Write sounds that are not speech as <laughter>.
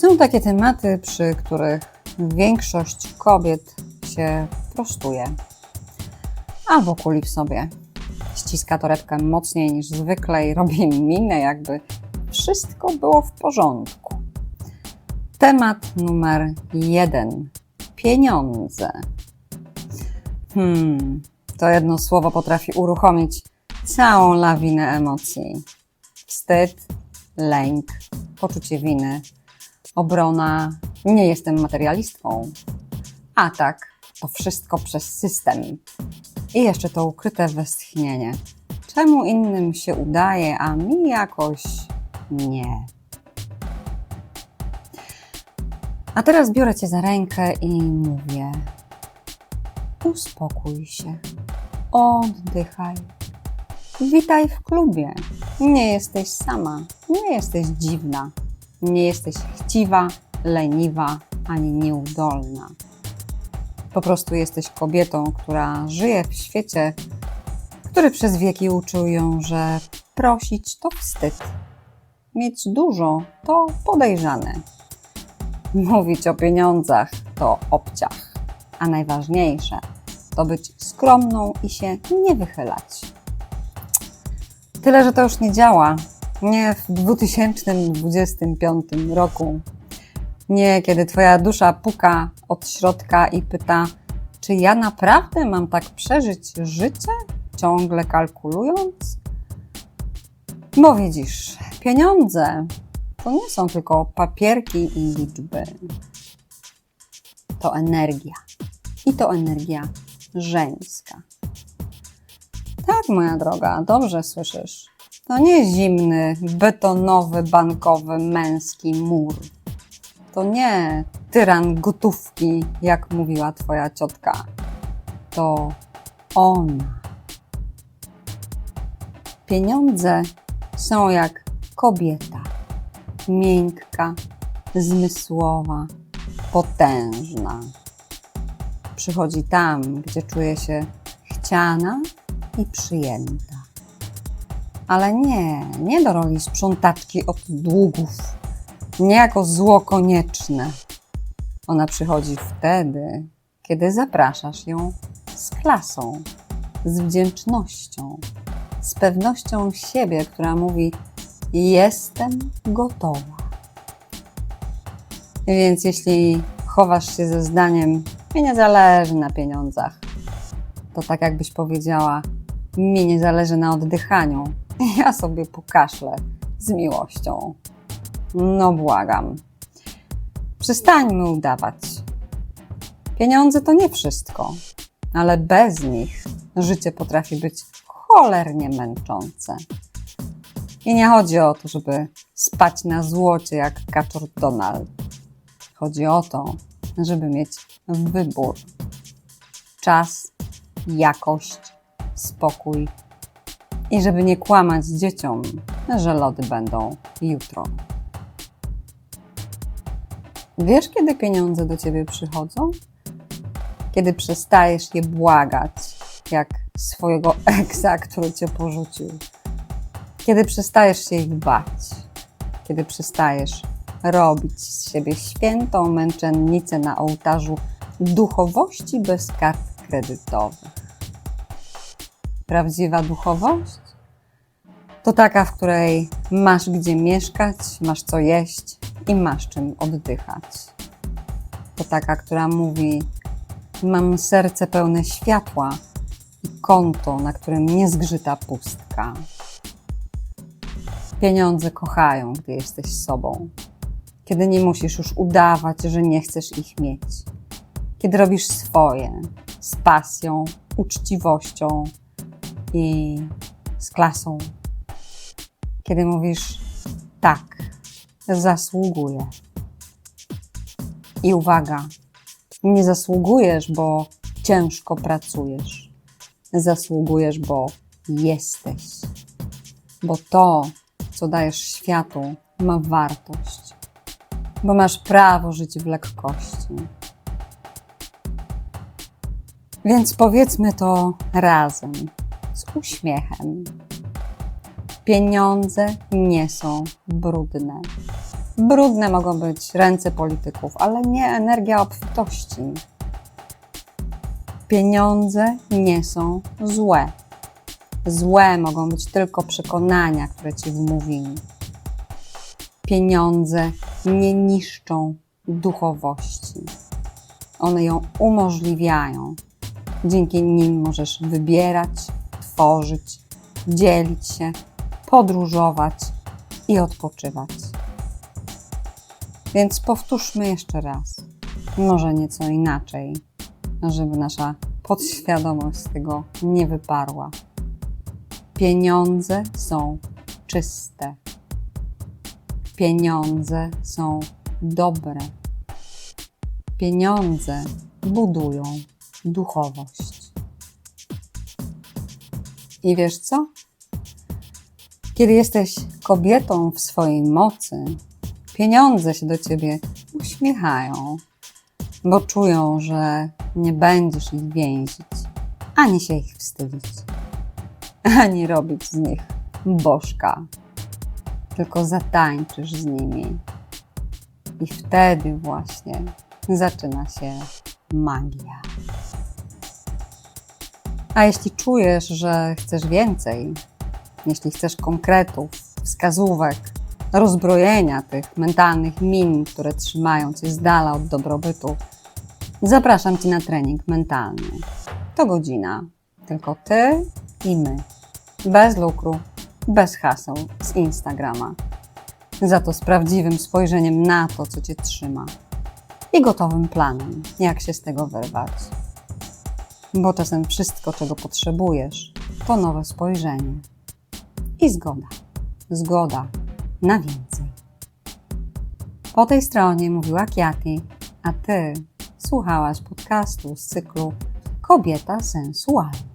Są takie tematy, przy których większość kobiet się prostuje albo kuli w sobie. Ściska torebkę mocniej niż zwykle i robi minę, jakby wszystko było w porządku. Temat numer jeden: pieniądze. Hmm, to jedno słowo potrafi uruchomić całą lawinę emocji: wstyd, lęk, poczucie winy, obrona. Nie jestem materialistką. Atak to wszystko przez system. I jeszcze to ukryte westchnienie. Czemu innym się udaje, a mi jakoś nie? A teraz biorę cię za rękę i mówię: uspokój się, oddychaj. Witaj w klubie. Nie jesteś sama, nie jesteś dziwna, nie jesteś chciwa, leniwa ani nieudolna. Po prostu jesteś kobietą, która żyje w świecie, który przez wieki uczył ją, że prosić to wstyd, mieć dużo to podejrzane, mówić o pieniądzach to obciach, a najważniejsze to być skromną i się nie wychylać. Tyle, że to już nie działa. Nie w 2025 roku. Nie, kiedy Twoja dusza puka od środka i pyta, czy ja naprawdę mam tak przeżyć życie, ciągle kalkulując? Bo widzisz, pieniądze to nie są tylko papierki i liczby. To energia. I to energia żeńska. Tak, moja droga, dobrze słyszysz. To nie zimny, betonowy, bankowy, męski mur. To nie tyran gotówki, jak mówiła twoja ciotka. To ona. Pieniądze są jak kobieta. Miękka, zmysłowa, potężna. Przychodzi tam, gdzie czuje się chciana i przyjęta. Ale nie, nie do roli sprzątaczki od długów, nie jako zło konieczne. Ona przychodzi wtedy, kiedy zapraszasz ją z klasą, z wdzięcznością, z pewnością siebie, która mówi: Jestem gotowa. Więc jeśli chowasz się ze zdaniem, mi nie zależy na pieniądzach, to tak jakbyś powiedziała: Mi nie zależy na oddychaniu, ja sobie pokaszlę z miłością. No błagam. Przestańmy udawać. Pieniądze to nie wszystko, ale bez nich życie potrafi być cholernie męczące. I nie chodzi o to, żeby spać na złocie jak kaczor Donald. Chodzi o to, żeby mieć wybór. Czas, jakość, spokój i żeby nie kłamać dzieciom, że lody będą jutro. Wiesz, kiedy pieniądze do ciebie przychodzą? Kiedy przestajesz je błagać, jak swojego <laughs> eksa, który cię porzucił. Kiedy przestajesz się ich bać. Kiedy przestajesz robić z siebie świętą męczennicę na ołtarzu duchowości bez kart kredytowych. Prawdziwa duchowość to taka, w której masz gdzie mieszkać, masz co jeść i masz czym oddychać. To taka, która mówi: Mam serce pełne światła i konto, na którym nie zgrzyta pustka. Pieniądze kochają, gdy jesteś sobą, kiedy nie musisz już udawać, że nie chcesz ich mieć, kiedy robisz swoje z pasją, uczciwością i z klasą, kiedy mówisz tak, zasługuję. I uwaga, nie zasługujesz, bo ciężko pracujesz. Zasługujesz, bo jesteś. Bo to, co dajesz światu, ma wartość. Bo masz prawo żyć w lekkości. Więc powiedzmy to razem, z uśmiechem. Pieniądze nie są brudne. Brudne mogą być ręce polityków, ale nie energia obfitości. Pieniądze nie są złe. Złe mogą być tylko przekonania, które ci wmówili. Pieniądze nie niszczą duchowości. One ją umożliwiają. Dzięki nim możesz wybierać, tworzyć, dzielić się, podróżować i odpoczywać. Więc powtórzmy jeszcze raz, może nieco inaczej, żeby nasza podświadomość z tego nie wyparła. Pieniądze są czyste. Pieniądze są dobre. Pieniądze budują duchowość. I wiesz co? Kiedy jesteś kobietą w swojej mocy, pieniądze się do ciebie uśmiechają, bo czują, że nie będziesz ich więzić, ani się ich wstydzić, ani robić z nich bożka, tylko zatańczysz z nimi. I wtedy właśnie zaczyna się magia. A jeśli czujesz, że chcesz więcej, jeśli chcesz konkretów, wskazówek, rozbrojenia tych mentalnych min, które trzymają cię z dala od dobrobytu, zapraszam cię na trening mentalny. To godzina, tylko ty i my. Bez lukru, bez haseł z Instagrama. Za to z prawdziwym spojrzeniem na to, co cię trzyma i gotowym planem, jak się z tego wyrwać. Bo czasem wszystko, czego potrzebujesz, to nowe spojrzenie i zgoda. Zgoda na więcej. Po tej stronie mówiła Kiati, a ty słuchałaś podcastu z cyklu Kobieta sensualna.